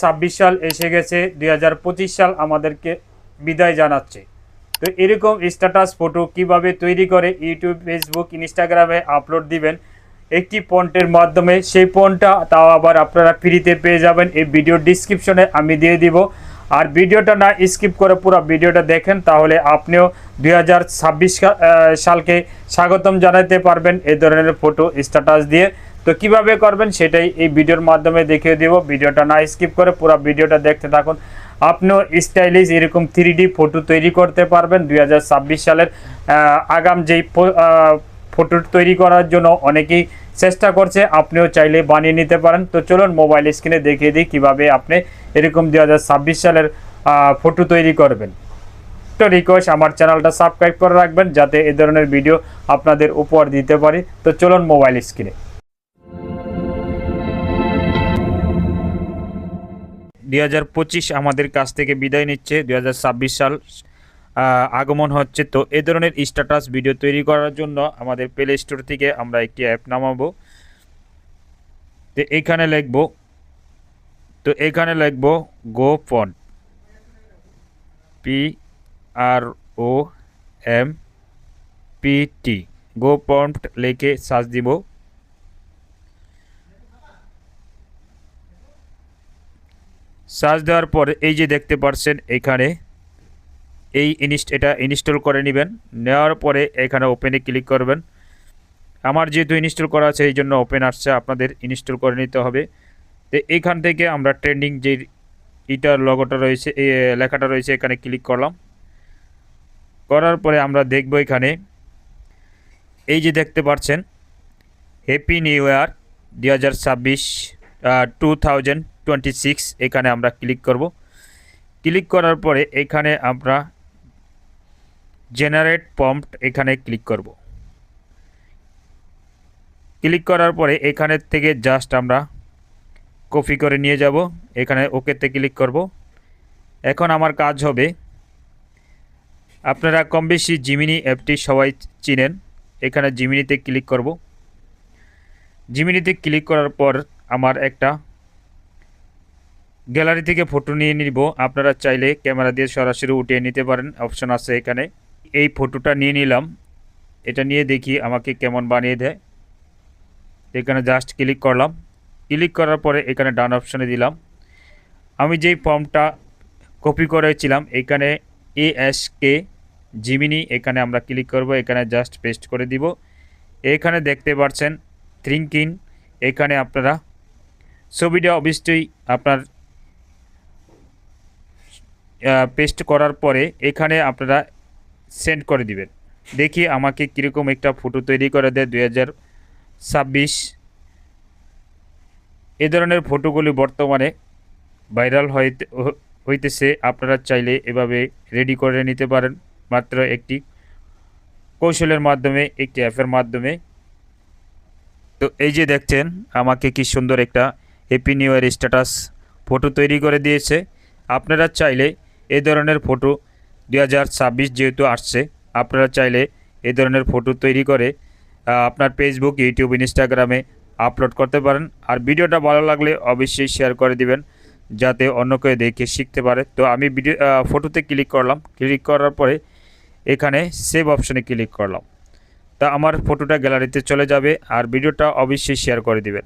ছাব্বিশ সাল এসে গেছে দু হাজার পঁচিশ সাল আমাদেরকে বিদায় জানাচ্ছে। তো এরকম স্ট্যাটাস ফটো কীভাবে তৈরি করে ইউটিউব ফেসবুক ইনস্টাগ্রামে আপলোড দিবেন, একটি পন্টের মাধ্যমে, সেই পন্টটা তাও আবার আপনারা ফ্রিতে পেয়ে যাবেন। এই ভিডিও ডিসক্রিপশনে আমি দিয়ে দিব। আর ভিডিওটা না স্কিপ করে পুরো ভিডিওটা দেখেন, তাহলে আপনিও দুই হাজার ছাব্বিশ সালকে স্বাগতম জানাতে পারবেন এই ধরনের ফটো স্ট্যাটাস দিয়ে। তো কীভাবে করবেন সেটাই এই ভিডিওর মাধ্যমে দেখিয়ে দেব। ভিডিওটা না স্কিপ করে পুরো ভিডিওটা দেখতে থাকুন। আপনিও স্টাইলিশ এরকম থ্রি ডি ফটো তৈরি করতে পারবেন। দু হাজার ছাব্বিশ সালের আগাম যেই ফটো তৈরি করার জন্য অনেকেই চেষ্টা করছে, আপনিও চাইলে বানিয়ে নিতে পারেন। তো চলুন মোবাইল স্ক্রিনে দেখিয়ে দিই কীভাবে আপনি এরকম দু হাজার ছাব্বিশ সালের ফটো তৈরি করবেন। তো রিকোয়েস্ট আমার চ্যানেলটা সাবস্ক্রাইব করে রাখবেন, যাতে এই ধরনের ভিডিও আপনাদের উপহার দিতে পারি। তো চলুন মোবাইল স্ক্রিনে দুই হাজার পঁচিশ আমাদের কাছ থেকে বিদায় নিচ্ছে, দুই হাজার ছাব্বিশ সাল আগমন হচ্ছে। তো এ ধরনের স্ট্যাটাস ভিডিও তৈরি করার জন্য আমাদের প্লে স্টোর থেকে আমরা একটি অ্যাপ নামাবো। তো এখানে লিখব, তো এখানে লিখব go prompt P R O M P T go prompt লিখে সার্চ দিব। সার্চ দেওয়ার পর এই যে দেখতে পাচ্ছেন এখানে, এই ইনস্ট এটা ইনস্টল করে নেবেন। নেওয়ার পরে এখানে ওপেনে ক্লিক করবেন। আমার যেহেতু ইনস্টল করা আছে, এই জন্য ওপেন আসছে, আপনাদের ইনস্টল করে নিতে হবে। তো এইখান থেকে আমরা ট্রেন্ডিং যে ইটার লগোটা রয়েছে লেখাটা রয়েছে, এখানে ক্লিক করলাম। করার পরে আমরা দেখব এখানে, এই যে দেখতে পাচ্ছেন হ্যাপি নিউ ইয়ার দুই হাজার ছাব্বিশ। টু থাউজেন্ড টোয়েন্টি সিক্স এখানে আমরা ক্লিক করব। ক্লিক করার পরে এখানে আমরা জেনারেট পম্পট এখানে ক্লিক করব। ক্লিক করার পরে এখানে থেকে জাস্ট আমরা কপি করে নিয়ে যাব। এখানে ওকেতে ক্লিক করব। এখন আমার কাজ হবে, আপনারা কম বেশি জিমিনি অ্যাপটি সবাই চিনেন। এখানে জিমিনিতে ক্লিক করব। জিমিনিতে ক্লিক করার পর আমার একটা গ্যালারি থেকে ফটো নিয়ে নিব। আপনারা চাইলে ক্যামেরা দিয়ে সরাসরি উঠিয়ে নিতে পারেন। অপশন আছে এখানে। এই ফটোটা নিয়ে নিলাম। এটা নিয়ে দেখি আমাকে কেমন বানিয়ে দেয়। এখানে জাস্ট ক্লিক করলাম। ক্লিক করার পরে এখানে ডান অপশনে দিলাম। আমি যেই ফর্মটা কপি করেছিলাম, এখানে এ এস এএসকে জিমিনি এখানে আমরা ক্লিক করব। এখানে জাস্ট পেস্ট করে দিব। এখানে দেখতে পাচ্ছেন থ্রিঙ্কিং এখানে আপনারা ছবিটা অবশ্যই আপনার পেস্ট করার পরে এখানে আপনারা সেন্ড করে দিবেন। দেখি আমাকে কীরকম একটা ফটো তৈরি করে দেয় দুই হাজার ছাব্বিশ। এ ধরনের ফটোগুলি বর্তমানে ভাইরাল হইতে, হইতেছে, আপনারা চাইলে এভাবে রেডি করে নিতে পারেন। মাত্র একটি কৌশলের মাধ্যমে, একটি অ্যাপের মাধ্যমে। তো এই যে দেখছেন, আমাকে কি সুন্দর একটা happy new year status photo তৈরি করে দিয়েছে। আপনারা চাইলে এই ধরনের ফটো দুই হাজার ছাব্বিশ যেহেতু আসছে, আপনারা চাইলে এই ধরনের ফটো তৈরি করে আপনার ফেসবুক ইউটিউব ইনস্টাগ্রামে আপলোড করতে পারেন। আর ভিডিওটা ভালো লাগলে অবশ্যই শেয়ার করে দিবেন, যাতে অন্য কেউ দেখে শিখতে পারে। তো আমি ভিডিও ফটোতে ক্লিক করলাম। ক্লিক করার পরে এখানে সেভ অপশনে ক্লিক করলাম। তা আমার ফটোটা গ্যালারিতে চলে যাবে। আর ভিডিওটা অবশ্যই শেয়ার করে দিবেন।